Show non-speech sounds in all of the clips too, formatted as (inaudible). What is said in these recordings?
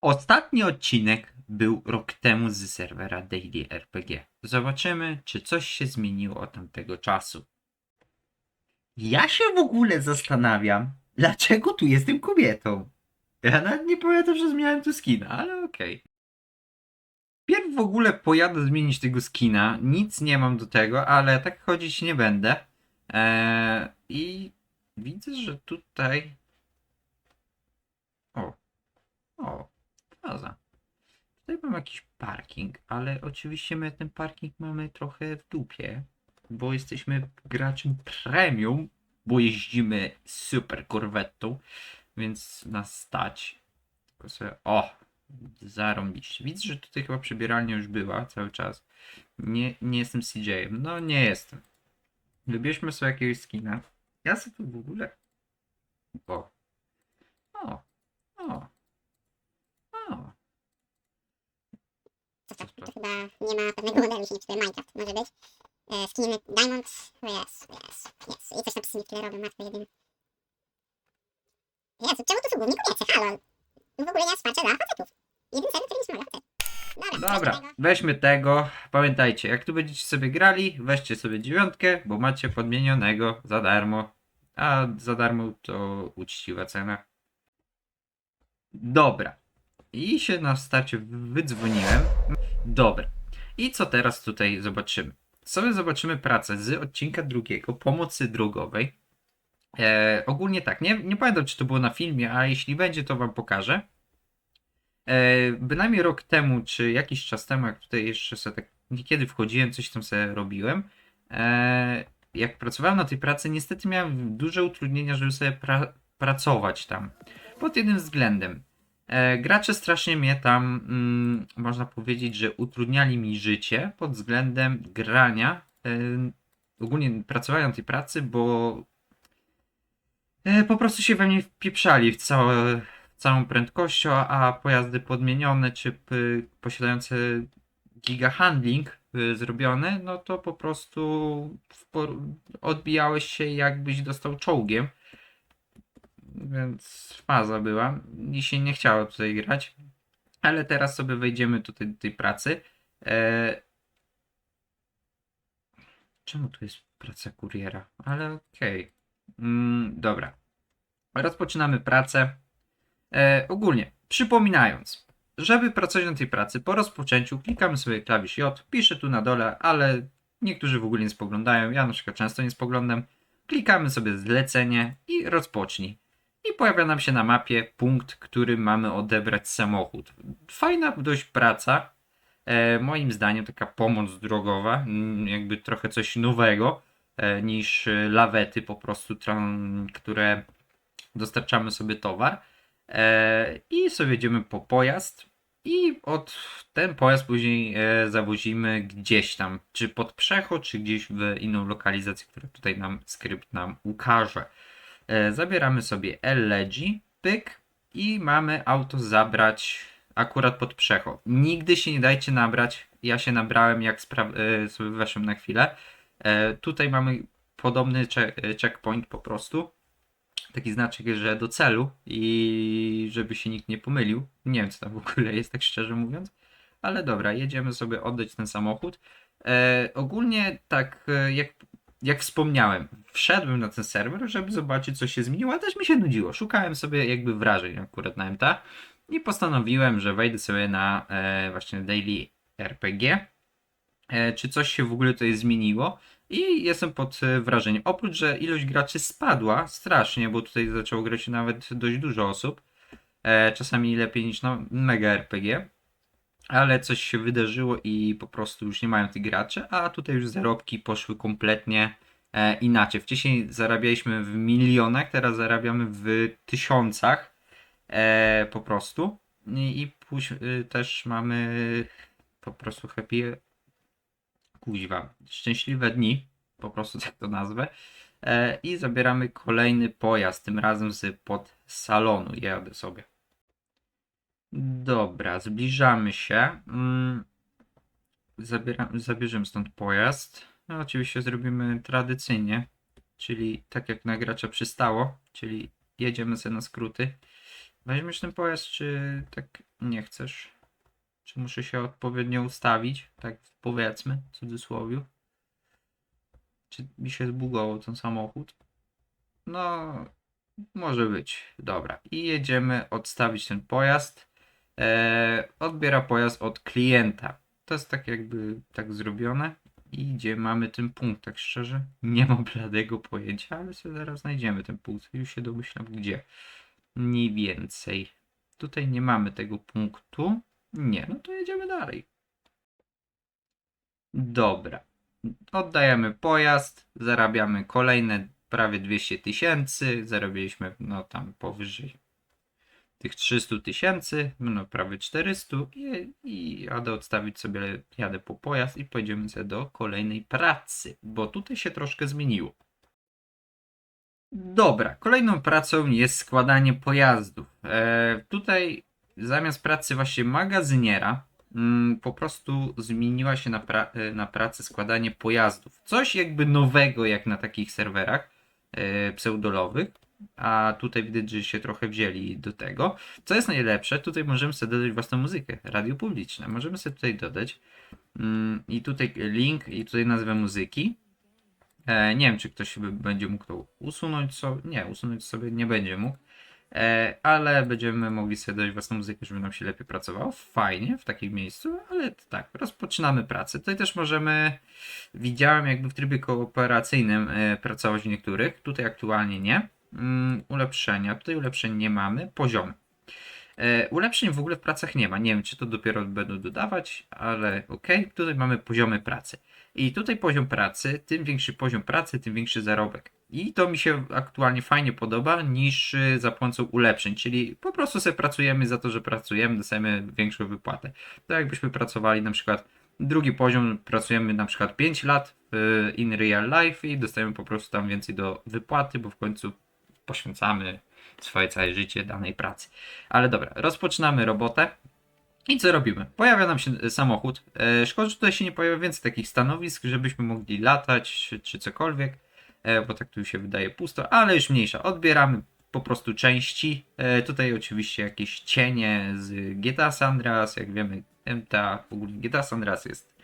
Ostatni odcinek był rok temu z serwera Daily RPG. Zobaczymy, czy coś się zmieniło od tamtego czasu. Ja się w ogóle zastanawiam, dlaczego tu jestem kobietą. Ja nawet nie pamiętam, że zmieniałem tu skina, ale okej. Pierw w ogóle pojadę zmienić tego skina, nic nie mam do tego, ale tak chodzić nie będę. Eee, I widzę, że tutaj... O, o. Tutaj mam jakiś parking, ale oczywiście my ten parking mamy trochę w dupie, bo jesteśmy graczem premium, bo jeździmy super korwetą, więc nas stać. Tylko sobie, o, zarąbiście. Widzę, że tutaj chyba przebieralnia już była cały czas. Nie, nie jestem CJ-em. No nie jestem. Wybierzmy sobie jakiegoś skina. Ja sobie tu w ogóle... O. O. O. O. Co to? To chyba nie ma pewnego modelu, się nie czytuje. Minecraft może być. E, skiny Diamonds. O Jezu, Jezu, Jezu. I coś tam tymi killerowy, matko jedyny. Jezu, czemu to są głównie kobiece? Halo. W ogóle nie ma wsparcia dla facetów. Jeden serwer, który nie smaga. Dobra, Dobra, weźmy tego. weźmy tego. Pamiętajcie, jak tu będziecie sobie grali, weźcie sobie dziewiątkę, bo macie podmienionego za darmo. A za darmo to uczciwa cena. Dobra. I się na starcie wydzwoniłem. Dobra. I co teraz tutaj zobaczymy? Sobie zobaczymy pracę z odcinka drugiego, pomocy drogowej. E, ogólnie tak, nie, nie pamiętam czy to było na filmie, a jeśli będzie, to wam pokażę. E, bynajmniej rok temu, czy jakiś czas temu, jak tutaj jeszcze sobie tak niekiedy wchodziłem, coś tam sobie robiłem. E, jak pracowałem na tej pracy, niestety miałem duże utrudnienia, żeby sobie pra- pracować tam. Pod jednym względem. E, gracze strasznie mnie tam, mm, można powiedzieć, że utrudniali mi życie pod względem grania. E, ogólnie pracowania na tej pracy, bo e, po prostu się we mnie wpieprzali w całe, całą prędkością, a pojazdy podmienione czy posiadające gigahandling y, zrobione, no to po prostu w odbijałeś się jakbyś dostał czołgiem. Więc faza była i się nie chciało tutaj grać. Ale teraz sobie wejdziemy tutaj do tej pracy. E... Czemu tu jest praca kuriera? Ale okej. Mm, dobra. Rozpoczynamy pracę. E, ogólnie, przypominając, żeby pracować na tej pracy, po rozpoczęciu klikamy sobie klawisz J, piszę tu na dole, ale niektórzy w ogóle nie spoglądają, ja na przykład często nie spoglądam. Klikamy sobie zlecenie i rozpocznij. I pojawia nam się na mapie punkt, który mamy odebrać samochód. Fajna dość praca. E, moim zdaniem taka pomoc drogowa, jakby trochę coś nowego e, niż lawety po prostu, które dostarczamy sobie towar. E, I sobie jedziemy po pojazd i od ten pojazd później e, zawozimy gdzieś tam, czy pod przechod, czy gdzieś w inną lokalizację, którą tutaj nam skrypt nam ukaże. E, zabieramy sobie LG, pyk i mamy auto zabrać akurat pod przechod. Nigdy się nie dajcie nabrać. Ja się nabrałem, jak e, sobie weszłem na chwilę. E, tutaj mamy podobny che- checkpoint po prostu taki znaczek, że do celu i żeby się nikt nie pomylił. Nie wiem, co tam w ogóle jest, tak szczerze mówiąc. Ale dobra, jedziemy sobie oddać ten samochód. E, ogólnie tak, jak, jak wspomniałem, wszedłem na ten serwer, żeby zobaczyć, co się zmieniło, ale też mi się nudziło. Szukałem sobie jakby wrażeń akurat na MTA i postanowiłem, że wejdę sobie na e, właśnie Daily RPG. E, czy coś się w ogóle tutaj zmieniło? I jestem pod e, wrażeniem. Oprócz, że ilość graczy spadła strasznie, bo tutaj zaczęło grać nawet dość dużo osób. E, czasami lepiej niż na Mega RPG. Ale coś się wydarzyło i po prostu już nie mają tych graczy, a tutaj już zarobki poszły kompletnie e, inaczej. Wcześniej zarabialiśmy w milionach, teraz zarabiamy w tysiącach e, po prostu. I, i póź, y, też mamy po prostu happy kuźwa, szczęśliwe dni, po prostu tak to nazwę. E, I zabieramy kolejny pojazd, tym razem z pod salonu. Jadę sobie. Dobra, zbliżamy się. Mm, Zabiera, zabierzemy stąd pojazd. No, oczywiście zrobimy tradycyjnie, czyli tak jak na gracza przystało, czyli jedziemy sobie na skróty. Weźmiesz ten pojazd, czy tak nie chcesz? Czy muszę się odpowiednio ustawić? Tak powiedzmy, w cudzysłowie. Czy mi się zbugował ten samochód? No, może być. Dobra. I jedziemy odstawić ten pojazd. Eee, odbiera pojazd od klienta. To jest tak jakby tak zrobione. I gdzie mamy ten punkt, tak szczerze? Nie mam (laughs) bladego pojęcia, ale sobie zaraz znajdziemy ten punkt. Już się domyślam gdzie. Mniej więcej. Tutaj nie mamy tego punktu. Nie, no to jedziemy dalej. Dobra. Oddajemy pojazd, zarabiamy kolejne prawie 200 tysięcy. Zarobiliśmy no tam powyżej tych 300 tysięcy, no prawie 400 i, i jadę odstawić sobie, jadę po pojazd i pojedziemy sobie do kolejnej pracy, bo tutaj się troszkę zmieniło. Dobra, kolejną pracą jest składanie pojazdów. E, tutaj zamiast pracy właśnie magazyniera mm, po prostu zmieniła się na, pra- e, na pracę składanie pojazdów. Coś jakby nowego jak na takich serwerach e, pseudolowych, a tutaj widać, że się trochę wzięli do tego. Co jest najlepsze, tutaj możemy sobie dodać własną muzykę, radio publiczne. Możemy sobie tutaj dodać mm, i tutaj link i tutaj nazwę muzyki. E, nie wiem, czy ktoś będzie mógł to usunąć sobie. Nie, usunąć sobie nie będzie mógł. E, ale będziemy mogli sobie dać własną muzykę, żeby nam się lepiej pracowało. Fajnie w takim miejscu, ale tak, rozpoczynamy pracę. Tutaj też możemy, widziałem jakby w trybie kooperacyjnym e, pracować w niektórych, tutaj aktualnie nie. Mm, ulepszenia, tutaj ulepszeń nie mamy, poziomy. E, ulepszeń w ogóle w pracach nie ma, nie wiem czy to dopiero będą dodawać, ale ok, tutaj mamy poziomy pracy. I tutaj poziom pracy, tym większy poziom pracy, tym większy zarobek. I to mi się aktualnie fajnie podoba niż y, za pomocą ulepszeń, czyli po prostu sobie pracujemy za to, że pracujemy, dostajemy większą wypłatę. Tak jakbyśmy pracowali na przykład drugi poziom, pracujemy na przykład 5 lat y, in real life i dostajemy po prostu tam więcej do wypłaty, bo w końcu poświęcamy swoje całe życie danej pracy. Ale dobra, rozpoczynamy robotę. I co robimy? Pojawia nam się samochód. E, szkoda, że tutaj się nie pojawia więcej takich stanowisk, żebyśmy mogli latać czy, cokolwiek, e, bo tak tu się wydaje pusto, ale już mniejsza. Odbieramy po prostu części. E, tutaj oczywiście jakieś cienie z GTA San Andreas, jak wiemy MTA, w ogóle GTA San Andreas jest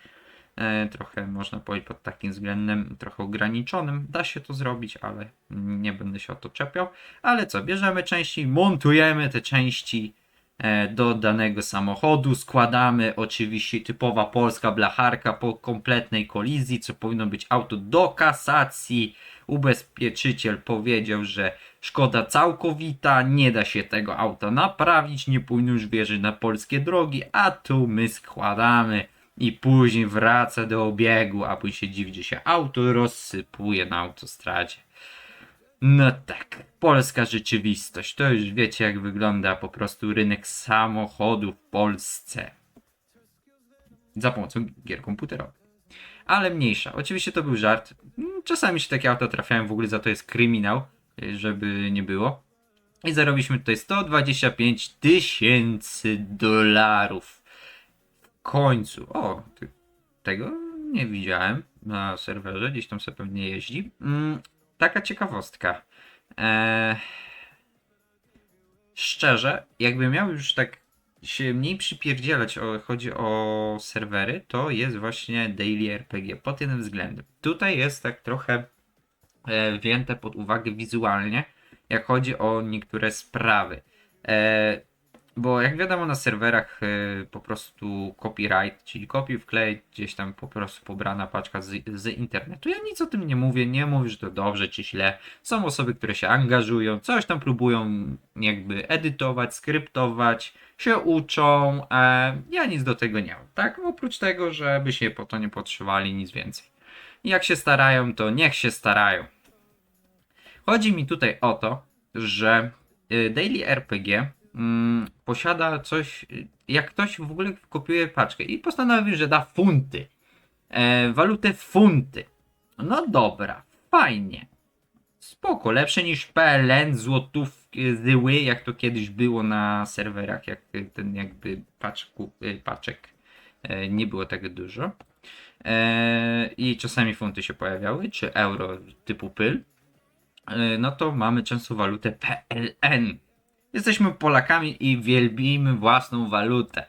trochę, można powiedzieć, pod takim względem trochę ograniczonym. Da się to zrobić, ale nie będę się o to czepiał. Ale co, bierzemy części, montujemy te części e, do danego samochodu, składamy oczywiście typowa polska blacharka po kompletnej kolizji, co powinno być auto do kasacji. Ubezpieczyciel powiedział, że szkoda całkowita, nie da się tego auta naprawić, nie powinno już wierzyć na polskie drogi, a tu my składamy i później wraca do obiegu, a później się dziwi, że się auto rozsypuje na autostradzie. No tak, polska rzeczywistość. To już wiecie, jak wygląda po prostu rynek samochodów w Polsce. Za pomocą gier komputerowych. Ale mniejsza. Oczywiście to był żart. Czasami się takie auta trafiają, w ogóle za to jest kryminał, żeby nie było. I zarobiliśmy tutaj 125 tysięcy dolarów. Końcu. O, tego nie widziałem na serwerze, gdzieś tam sobie pewnie jeździ. Mm, taka ciekawostka. Eee, szczerze, jakby miał już tak się mniej przypierdzielać, o, chodzi o serwery, to jest właśnie Daily RPG pod jednym względem. Tutaj jest tak trochę e, wzięte pod uwagę wizualnie, jak chodzi o niektóre sprawy. E, bo jak wiadomo na serwerach e, po prostu copyright, czyli kopiuj wklej, gdzieś tam po prostu pobrana paczka z, z internetu. Ja nic o tym nie mówię, nie mówię, że to dobrze czy źle. Są osoby, które się angażują, coś tam próbują jakby edytować, skryptować, się uczą. E, ja nic do tego nie mam, tak? Oprócz tego, żeby się po to nie potrzebowali, nic więcej. Jak się starają, to niech się starają. Chodzi mi tutaj o to, że y, Daily RPG mm, posiada coś, jak ktoś w ogóle kopiuje paczkę i postanowił, że da funty, e, walutę funty. No dobra, fajnie. Spoko, lepsze niż PLN, złotówki, zyły, jak to kiedyś było na serwerach, jak ten jakby paczku, y, paczek e, nie było tak dużo. E, I czasami funty się pojawiały, czy euro typu pyl. E, no to mamy często walutę PLN. Jesteśmy Polakami i wielbimy własną walutę.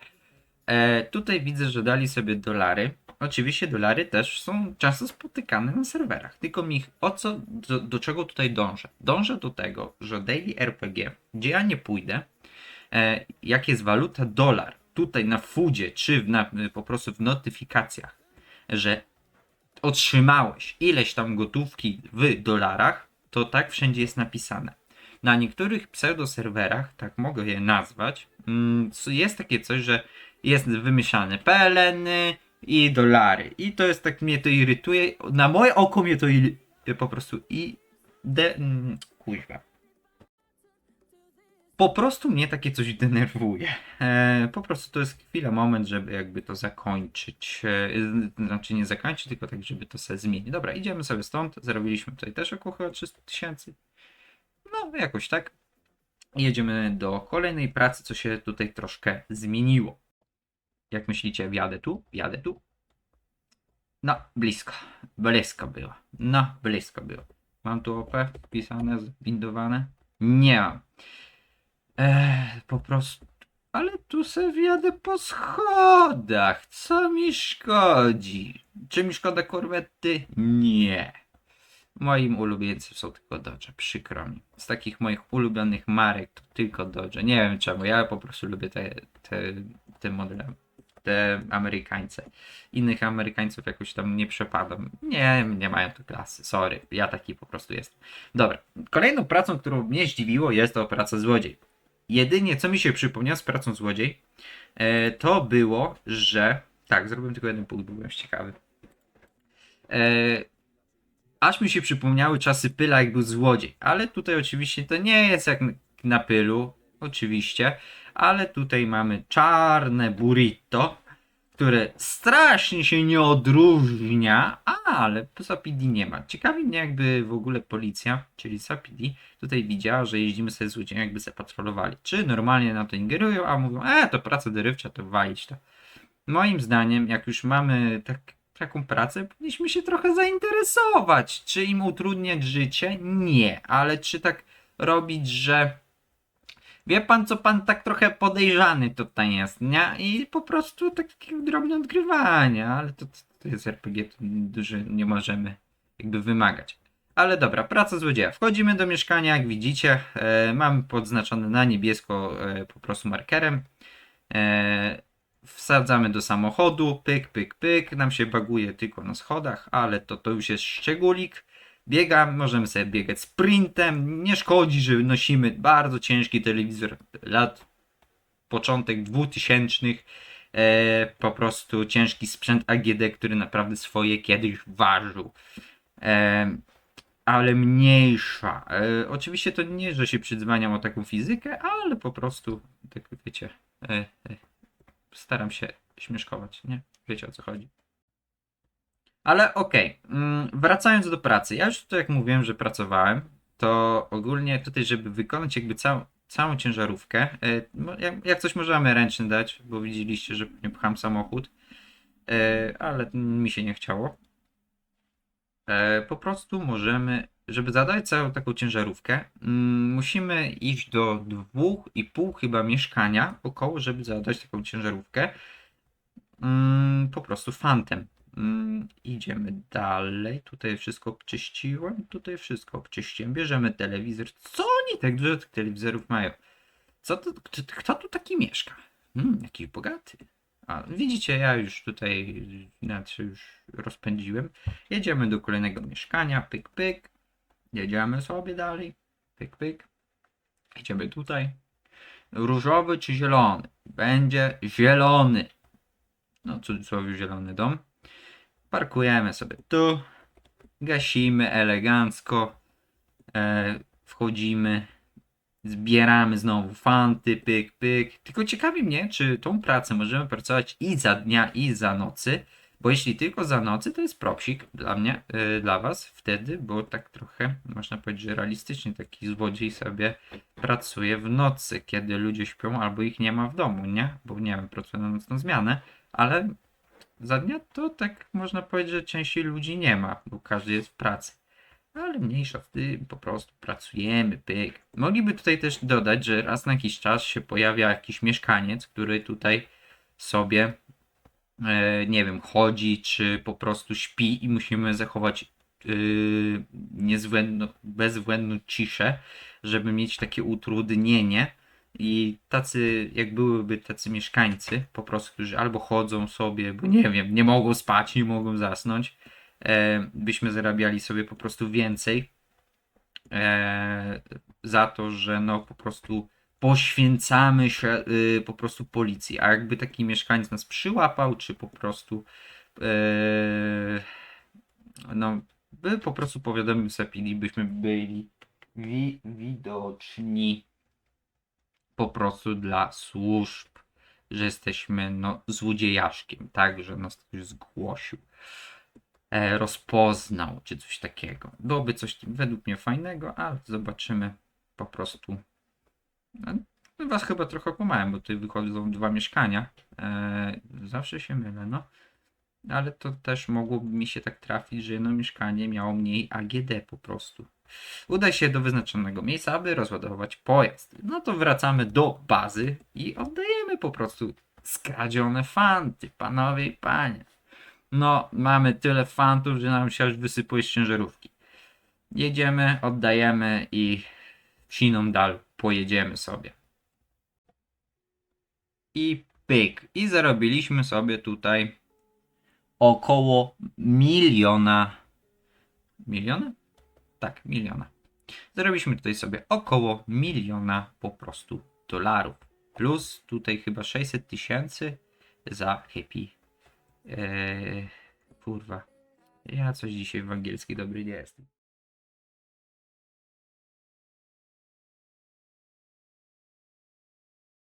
E, tutaj widzę, że dali sobie dolary. Oczywiście dolary też są często spotykane na serwerach. Tylko mi o co, do, do czego tutaj dążę? Dążę do tego, że Daily RPG, gdzie ja nie pójdę, e, jak jest waluta dolar, tutaj na foodzie, czy w, na, po prostu w notyfikacjach, że otrzymałeś ileś tam gotówki w dolarach, to tak wszędzie jest napisane. Na niektórych pseudoserwerach, tak mogę je nazwać, mm, jest takie coś, że jest wymyślane PLN i dolary. I to jest tak, mnie to irytuje. Na moje oko mnie to iry- po prostu i de... mm, kuźwa. Po prostu mnie takie coś denerwuje. E, po prostu to jest chwila, moment, żeby jakby to zakończyć. E, znaczy nie zakończyć, tylko tak, żeby to sobie zmienić. Dobra, idziemy sobie stąd. Zarobiliśmy tutaj też około chyba 300 tysięcy. No, jakoś tak. Jedziemy do kolejnej pracy, co się tutaj troszkę zmieniło. Jak myślicie, wjadę tu? Wjadę tu? No, blisko. Blisko było. No, blisko było. Mam tu OP wpisane, zbindowane? Nie mam. Ech, po prostu. Ale tu se wjadę po schodach. Co mi szkodzi? Czy mi szkoda korwety? Nie. Moim ulubieńcem są tylko Dodge, przykro mi. Z takich moich ulubionych marek to tylko Dodge. Nie wiem czemu, ja po prostu lubię te, te, te modele, te Amerykańce. Innych Amerykańców jakoś tam nie przepadam. Nie, nie mają tu klasy, sorry, ja taki po prostu jestem. Dobra, kolejną pracą, którą mnie zdziwiło jest to praca złodziej. Jedynie co mi się przypomniało z pracą złodziej, e, to było, że... Tak, zrobiłem tylko jeden punkt, byłem ciekawy. Aż mi się przypomniały czasy Pyla, jak był złodziej. Ale tutaj oczywiście to nie jest jak na Pylu, oczywiście. Ale tutaj mamy czarne burrito, które strasznie się nie odróżnia, ale Sapidi nie ma. Ciekawi mnie jakby w ogóle policja, czyli Sapidi, tutaj widziała, że jeździmy sobie z ludziami, jakby zapatrolowali. Czy normalnie na to ingerują, a mówią, e, to praca dorywcza, to walić to. Moim zdaniem, jak już mamy tak, taką pracę, powinniśmy się trochę zainteresować. Czy im utrudniać życie? Nie. Ale czy tak robić, że wie pan, co pan tak trochę podejrzany tutaj jest, nie? I po prostu takie drobne odgrywania, ale to, to jest RPG, to dużo nie możemy jakby wymagać. Ale dobra, praca złodzieja. Wchodzimy do mieszkania, jak widzicie, e, podznaczone na niebiesko e, po prostu markerem. E, wsadzamy do samochodu, pyk, pyk, pyk, nam się baguje tylko na schodach, ale to, to już jest szczególik. Biegam, możemy sobie biegać sprintem, nie szkodzi, że nosimy bardzo ciężki telewizor lat początek 2000 e, po prostu ciężki sprzęt AGD, który naprawdę swoje kiedyś ważył. E, ale mniejsza. E, oczywiście to nie, że się przydzwaniam o taką fizykę, ale po prostu, tak wiecie, e, e, staram się śmieszkować, nie? Wiecie o co chodzi. Ale okej, mm, wracając do pracy. Ja już tutaj, jak mówiłem, że pracowałem, to ogólnie tutaj, żeby wykonać jakby całą, całą ciężarówkę, e, jak, jak coś możemy ręczny dać, bo widzieliście, że nie pcham samochód, e, ale mi się nie chciało. E, po prostu możemy, żeby zadać całą taką ciężarówkę, mm, musimy iść do dwóch i pół chyba mieszkania około, żeby zadać taką ciężarówkę. Mm, po prostu fantem. Mm, idziemy dalej. Tutaj wszystko obczyściłem. Tutaj wszystko obczyściłem. Bierzemy telewizor. Co oni tak dużo tych telewizorów mają? Co to, kto, tu taki mieszka? Hmm, jakiś bogaty. A, widzicie, ja już tutaj się już rozpędziłem. Jedziemy do kolejnego mieszkania. Pyk, pyk. Jedziemy sobie dalej. Pyk, pyk. Idziemy tutaj. Różowy czy zielony? Będzie zielony. No, cudzysłowie zielony dom. Parkujemy sobie tu. Gasimy elegancko. E, wchodzimy. Zbieramy znowu fanty, pyk, pyk. Tylko ciekawi mnie, czy tą pracę możemy pracować i za dnia, i za nocy. Bo jeśli tylko za nocy, to jest propsik dla mnie, e, dla was wtedy, bo tak trochę, można powiedzieć, że realistycznie taki złodziej sobie pracuje w nocy, kiedy ludzie śpią albo ich nie ma w domu, nie? Bo nie wiem, pracuje na nocną zmianę, ale za dnia to tak można powiedzieć, że części ludzi nie ma, bo każdy jest w pracy. Ale mniejsza z tym, po prostu pracujemy, pyk. Mogliby tutaj też dodać, że raz na jakiś czas się pojawia jakiś mieszkaniec, który tutaj sobie, nie wiem, chodzi, czy po prostu śpi i musimy zachować yy, bezwzględną ciszę, żeby mieć takie utrudnienie. I tacy, jak byłyby tacy mieszkańcy, po prostu, którzy albo chodzą sobie, bo nie wiem, nie mogą spać, nie mogą zasnąć, e, byśmy zarabiali sobie po prostu więcej e, za to, że no po prostu poświęcamy się y, po prostu policji. A jakby taki mieszkaniec nas przyłapał, czy po prostu e, no, by po prostu powiadomił Sepili, byśmy byli wi- widoczni po prostu dla służb, że jesteśmy no, złodziejaszkiem, tak, że nas ktoś zgłosił, e, rozpoznał, czy coś takiego. Byłoby coś według mnie fajnego, ale zobaczymy po prostu. No, was chyba trochę pomałem, bo tutaj wychodzą dwa mieszkania. E, zawsze się mylę, no. Ale to też mogłoby mi się tak trafić, że jedno mieszkanie miało mniej AGD po prostu. Udaj się do wyznaczonego miejsca, aby rozładować pojazd. No to wracamy do bazy i oddajemy po prostu skradzione fanty, panowie i panie. No, mamy tyle fantów, że nam się aż wysypuje z ciężarówki. Jedziemy, oddajemy i siną dal pojedziemy sobie. I pyk. I zarobiliśmy sobie tutaj około miliona. Miliona? Tak, miliona. Zarobiliśmy tutaj sobie około miliona po prostu dolarów. Plus tutaj chyba 600 tysięcy za happy. Eee, kurwa. Ja coś dzisiaj w angielski dobry nie jestem.